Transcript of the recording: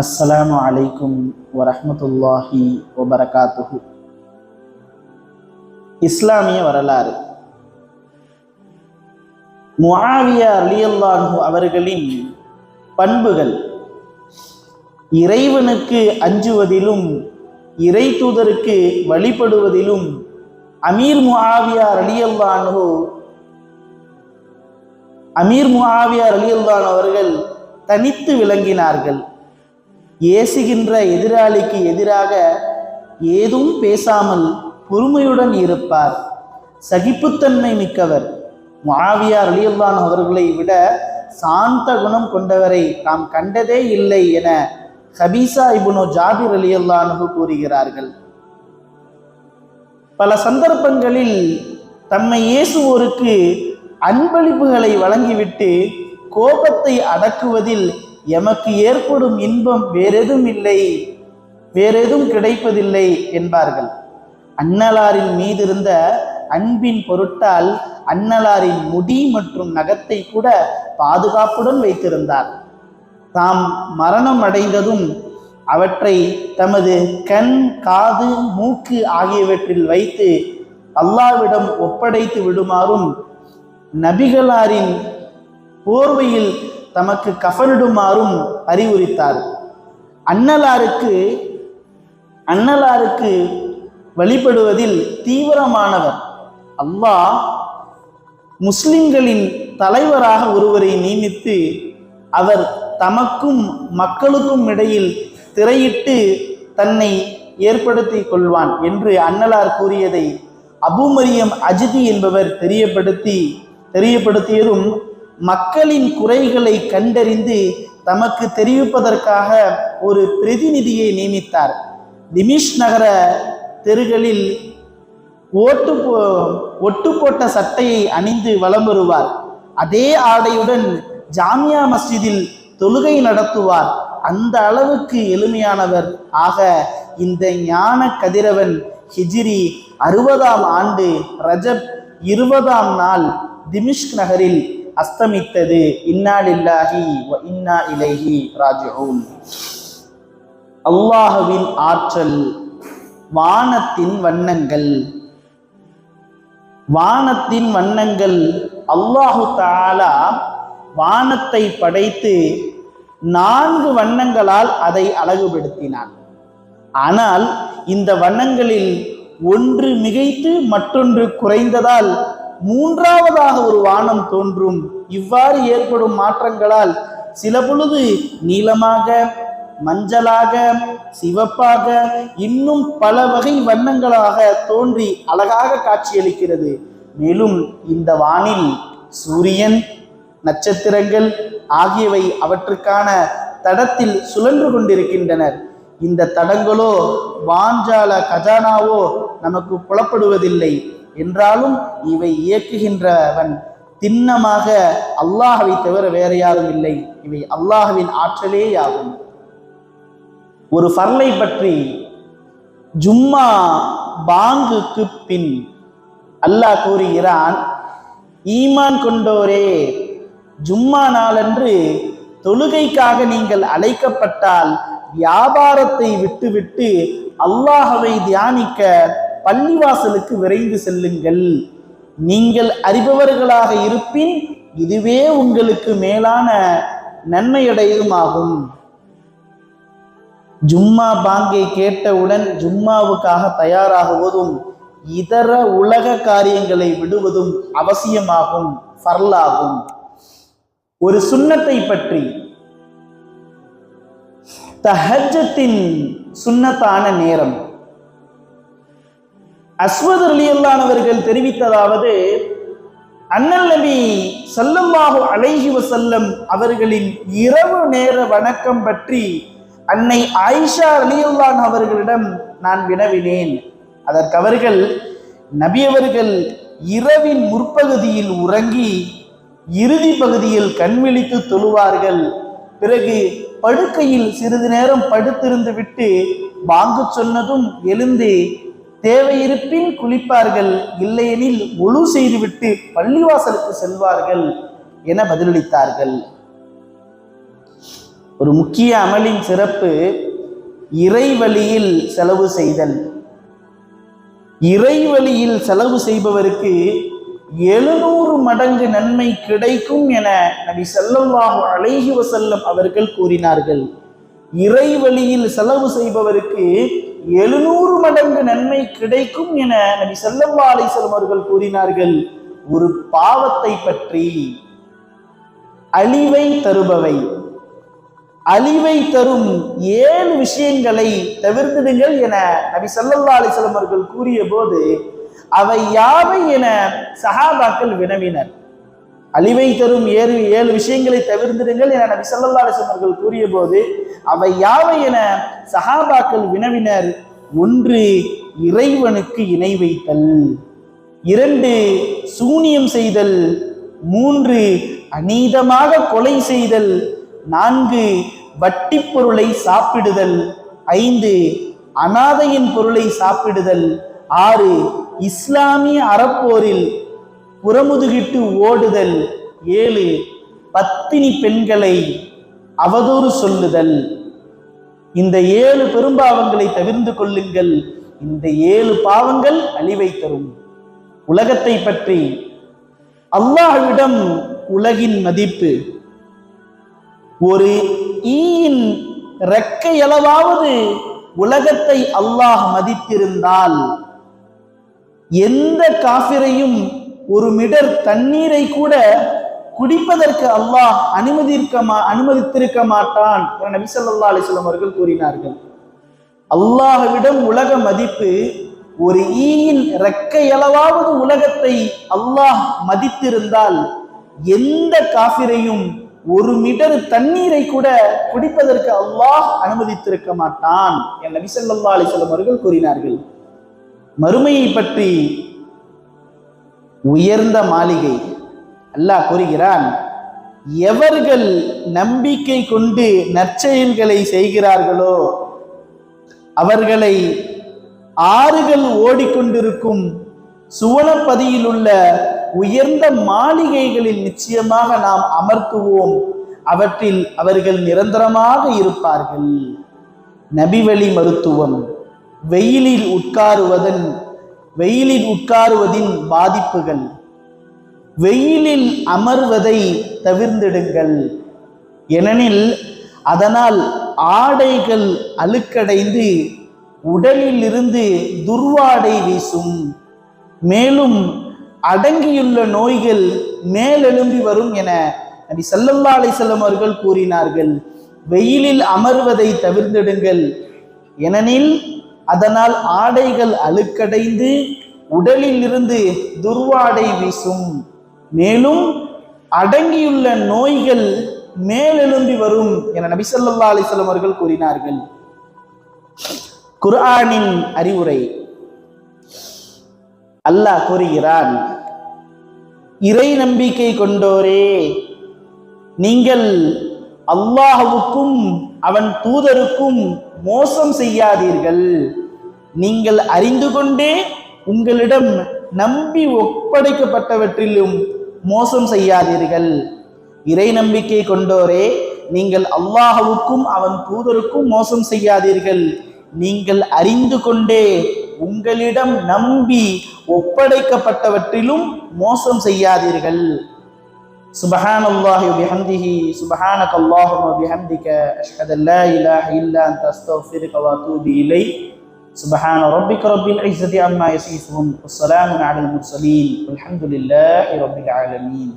அஸ்ஸலாமு அலைக்கும் வரஹ்மத்துல்லாஹி வபரகாத்துஹு. இஸ்லாமிய வரலாறு. முஆவியா அலியல்லாஹு அவர்களின் பண்புகள். இறைவனுக்கு அஞ்சுவதிலும் இறை தூதருக்கு வழிபடுவதிலும் அமீர் முஆவியா அலியல்லானு அமீர் முஆவியா அலியல்லான் அவர்கள் தனித்து விளங்கினார்கள். ஏசுகின்ற எதிராளிக்கு எதிராக ஏதும் பேசாமல் பொறுமையுடன் இருப்பார். சகிப்புத்தன்மை மிக்கவர். மாவியார் அலியுல்லான் அவர்களை விட சாந்த குணம் கொண்டவரை நாம் கண்டதே இல்லை என ஹபீசா இபுனோ ஜாபிர் அலியுல்லானு கூறுகிறார்கள். பல சந்தர்ப்பங்களில் தம்மை இயேசுவோருக்கு அன்பளிப்புகளை வழங்கிவிட்டு கோபத்தை அடக்குவதில் எமக்கு ஏற்படும் இன்பம் வேறெதும் இல்லை வேறெதும் கிடைப்பதில்லை என்பார்கள். அன்னலாரின் மீதிருந்த அன்பின் பொருட்டால் அன்னலாரின் முடி மற்றும் நகத்தை கூட பாதுகாப்புடன் வைத்திருந்தார். தாம் மரணம் அடைந்ததும் அவற்றை தமது கண் காது மூக்கு ஆகியவற்றில் வைத்து அல்லாவிடம் ஒப்படைத்து விடுமாறும் நபிகளாரின் போர்வையில் தமக்கு கஃனிடுமாறும் அறிவுரித்தார் அன்னலாருக்கு அன்னலாருக்கு வழிபடுவதில் தீவிரமானவர். அல்லாஹ் முஸ்லிம்களின் தலைவராக ஒருவரை நியமித்து அவர் தமக்கும் மக்களுக்கும் இடையில் திரையிட்டு தன்னை ஏற்படுத்தி கொள்வான் என்று அன்னலார் கூறியதை அபுமரியம் அஜிதி என்பவர் தெரியப்படுத்தி தெரியப்படுத்தியதும் மக்களின் குறைகளை கண்டறிந்து தமக்கு தெரிவிப்பதற்காக ஒரு பிரதிநிதியை நியமித்தார். திமிஷ் நகர தெருகளில் ஓட்டு போ ஒட்டு போட்ட சட்டையை அணிந்து வலம் வருவார். அதே ஆடையுடன் ஜாமியா மஸ்ஜிதில் தொழுகை நடத்துவார். அந்த அளவுக்கு எளிமையானவர். ஆக இந்த ஞான கதிரவன் ஹிஜிரி அறுபதாம் ஆண்டு ரஜப் இருபதாம் நாள் திமிஷ்க் நகரில் அஸ்தமித்தது. இன்னாலில்லாஹி வ இன்னா இலைஹி ராஜிஊன். அல்லாஹுவின் ஆற்றல் வானத்தின் வண்ணங்கள். வானத்தின் வண்ணங்கள் அல்லாஹு தாலா வானத்தை படைத்து நான்கு வண்ணங்களால் அதை அழகுபடுத்தினான். ஆனால் இந்த வண்ணங்களில் ஒன்று மிகைத்து மற்றொன்று குறைந்ததால் மூன்றாவதாக ஒரு வானம் தோன்றும். இவ்வாறு ஏற்படும் மாற்றங்களால் சில பொழுது நீளமாக மஞ்சளாக சிவப்பாக இன்னும் பல வகை வண்ணங்களாக தோன்றி அழகாக காட்சியளிக்கிறது. மேலும் இந்த வானில் சூரியன் நட்சத்திரங்கள் ஆகியவை அவற்றுக்கான தடத்தில் சுழன்று கொண்டிருக்கின்றனர். இந்த தடங்களோ வாஞ்சால கஜானாவோ நமக்கு புலப்படுவதில்லை. என்றாலும் இவை இயக்குகின்றவன் திண்ணமாக அல்லாஹவை தவிர வேற யாரும் இல்லை. இவை அல்லாஹவின் ஆற்றலே ஆகும் ஒரு ஃபர்லை பற்றி ஜும்மா பாங்குக்கு பின் அல்லாஹ் கூறுகிறான் ஈமான் கொண்டோரே ஜும்மா நாளன்று தொழுகைக்காக நீங்கள் அழைக்கப்பட்டால் வியாபாரத்தை விட்டுவிட்டு அல்லாஹவை தியானிக்க பள்ளிவாசலுக்கு விரைந்து செல்லுங்கள். நீங்கள் அறிபவர்களாக இருப்பின் இதுவே உங்களுக்கு மேலான நன்மையடையுமாகும். ஜும்மா பாங்கை கேட்டவுடன் ஜும்மாவுக்காக தயாராகுவதும் இதர உலக காரியங்களை விடுவதும் அவசியமாகும் ஃபர்லாகும். ஒரு சுண்ணத்தை பற்றி. தஹஜத்தின் சுண்ணத்தான நேரம். அஸ்வத் அலியல்லானவர்கள் தெரிவித்ததாவது அண்ணல் நபி சல்லம்மாஹு அலைஹி வசல்லம் அவர்களின் இரவு நேர வணக்கம் பற்றி அன்னை ஆயிஷா அலியுல்லான் அவர்களிடம் நான் வினவினேன். அதற்கு அவர்கள் நபி அவர்கள் இரவின் முற்பகுதியில் உறங்கி இறுதி பகுதியில் கண்விழித்து தொழுவார்கள். பிறகு படுக்கையில் சிறிது நேரம் படுத்திருந்து விட்டு வாங்கு சொன்னதும் எழுந்து தேவையிருப்பின் குளிப்பார்கள் இல்லையெனில் ஒழு செய்துவிட்டு பள்ளிவாசலுக்கு செல்வார்கள் என பதிலளித்தார்கள். ஒரு முக்கிய அமலின் சிறப்பு இறைவழியில் செலவு செய்தல். இறைவழியில் செலவு செய்பவருக்கு எழுநூறு மடங்கு நன்மை கிடைக்கும் என நபி ஸல்லல்லாஹு அழகி வசல்லம் அவர்கள் கூறினார்கள். இறைவழியில் செலவு செய்பவருக்கு எழுநூறு மடங்கு நன்மை கிடைக்கும் என நபி செல்லம்மா அலைஹி அவர்கள் கூறினார்கள். ஒரு பாவத்தை பற்றி அழிவை தருபவை. அழிவை தரும் ஏழு விஷயங்களை தவிர்த்திடுங்கள் என நபி சல்லல்லா அலிசல்லம் அவர்கள் கூறிய போது அவை யாவை என சஹாபாக்கள் வினவினர். அழிவை தரும் ஏழு ஏழு விஷயங்களை தவிர்த்திடுங்கள் என நபி ஸல்லல்லாஹு அலைஹி அவர்கள் கூறிய போது அவை யாவை என சஹாபாக்கள் வினவினர்? ஒன்று இறைவனுக்கு இணை வைத்தல். இரண்டு சூனியம் செய்தல். மூன்று அநீதமாக கொலை செய்தல். நான்கு வட்டி பொருளை சாப்பிடுதல். ஐந்து அனாதையின் பொருளை சாப்பிடுதல். ஆறு இஸ்லாமிய அறப்போரில் புறமுதுகிட்டு ஓடுதல் ஏழு பத்தினி பெண்களை அவதூறு சொல்லுதல். இந்த ஏழு பெரும்பாவங்களை தவிர்ந்து கொள்ளுங்கள். இந்த ஏழு பாவங்கள் அழிவை தரும். உலகத்தை பற்றி அல்லாஹ்விடம் உலகின் மதிப்பு. ஒரு ஈயின் ரெக்கையளவாவது உலகத்தை அல்லாஹ் மதித்திருந்தால் எந்த காபிரையும் ஒரு மிடர் தண்ணீரை கூட குடிப்பதற்கு அல்லாஹ் அனுமதிக்க மா அனுமதித்திருக்க மாட்டான் என நபி சொல்லா அலிஸ்லாம் அவர்கள் கூறினார்கள். அல்லாஹ்விடம் உலக மதிப்பு ஒரு ஈயின் ரெக்கையளவாவது உலகத்தை அல்லாஹ் மதித்திருந்தால் எந்த காபிரையும் ஒரு மிடர் தண்ணீரை கூட குடிப்பதற்கு அல்லாஹ் அனுமதித்திருக்க மாட்டான் என் நபி சொல்லா அலிஸ்லாம் அவர்கள் கூறினார்கள். மறுமையை பற்றி உயர்ந்த மாளிகை. அல்லாஹ் கூறுகிறான் எவர்கள் நம்பிக்கை கொண்டு நற்செயல்களை செய்கிறார்களோ அவர்களை ஆறுகள் ஓடிக்கொண்டிருக்கும் சுவனப்பதியில் உள்ள உயர்ந்த மாளிகைகளில் நிச்சயமாக நாம் அமர்த்துவோம். அவற்றில் அவர்கள் நிரந்தரமாக இருப்பார்கள். நபிவழி மருத்துவம் வெயிலில் உட்காருவதன் வெயிலில் உட்காருவதின் பாதிப்புகள். வெயிலில் அமர்வதை தவிர்ந்திடுங்கள். ஏனெனில் அதனால் ஆடைகள் அழுக்கடைந்து உடலில் இருந்து துர்வாடை வீசும். மேலும் அடங்கியுள்ள நோய்கள் மேலெழும்பி வரும் என நபி சல்லல்லா அலிசல்லம் அவர்கள் கூறினார்கள். வெயிலில் அமர்வதை தவிர்ந்திடுங்கள். ஏனெனில் அதனால் ஆடைகள் அழுக்கடைந்து உடலில் இருந்து துர்வாடை வீசும். மேலும் அடங்கியுள்ள நோய்கள் மேலெழும்பி வரும் என நபி ஸல்லல்லாஹு அவர்கள் கூறினார்கள். குர்ஆனின் அறிவுரை. அல்லாஹ் கூறுகிறான் இறை நம்பிக்கை கொண்டோரே நீங்கள் அல்லாஹுக்கும் அவன் தூதருக்கும் மோசம் செய்யாதீர்கள். நீங்கள் அறிந்து கொண்டே உங்களிடம் நம்பி ஒப்படைக்கப்பட்டவற்றிலும் மோசம் செய்யாதீர்கள். இறை நம்பிக்கை கொண்டோரே நீங்கள் அல்லாஹுக்கும் அவன் தூதருக்கும் மோசம் செய்யாதீர்கள். நீங்கள் அறிந்து கொண்டே உங்களிடம் நம்பி ஒப்படைக்கப்பட்டவற்றிலும் மோசம் செய்யாதீர்கள். سبحان الله وبحمده سبحانك اللهم وبحمدك أشهد أن لا إله إلا أنت أستغفرك وأتوب إليك. سبحان ربك رب العزة عما يصفون والسلام على المرسلين والحمد لله رب العالمين.